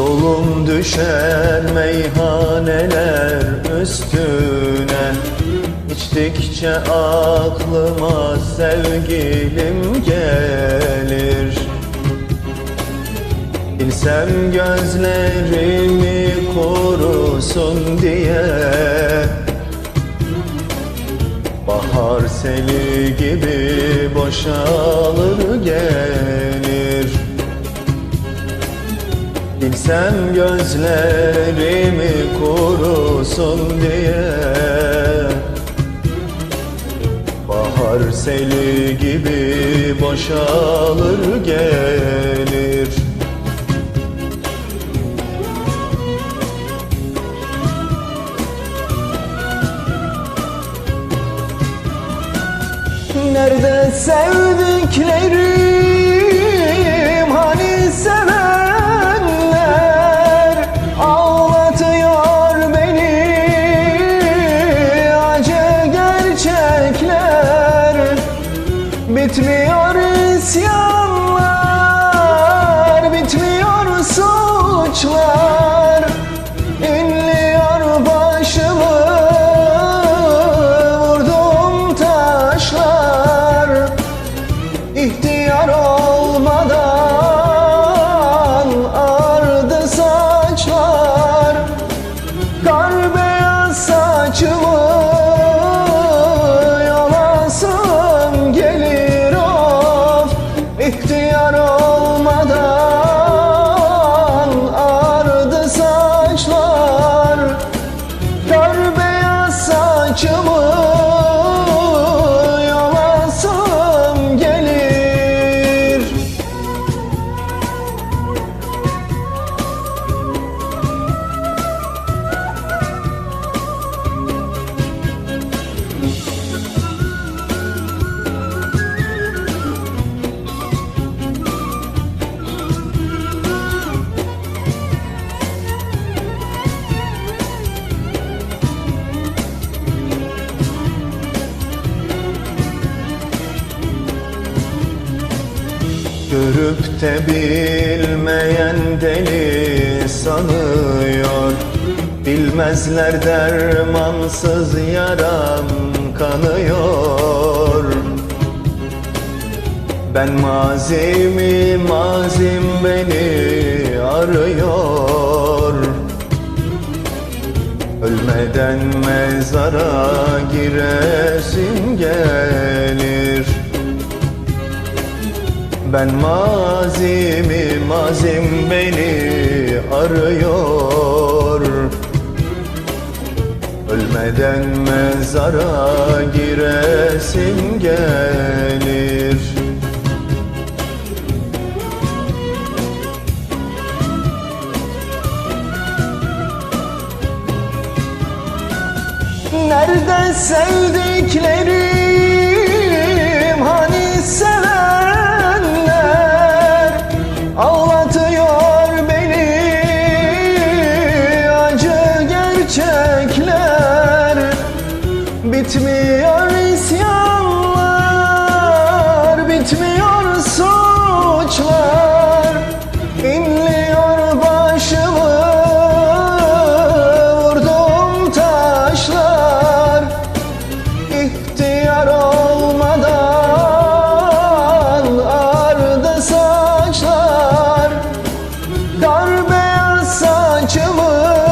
Yolum düşer meyhaneler üstüne. İçtikçe aklıma sevgilim gelir. Bilsem gözlerimi korusun diye. Bahar seli gibi boşalır gelir Bilsem gözlerimi korusun diye. Bahar seli gibi boşalır gelir. Nerede sevdiklerim Bitmiyor isyanlar Bitmiyor suçlar Görüp de bilmeyen deli sanıyor. Bilmezler dermansız yaram kanıyor. Ben mazimi mazim beni arıyor. Ölmeden mezara giresim gelir ben mazimi mazim beni arıyor. Ölmeden mezara giresim gelir. Nerede sevdiklerim Kar beyaz saçımı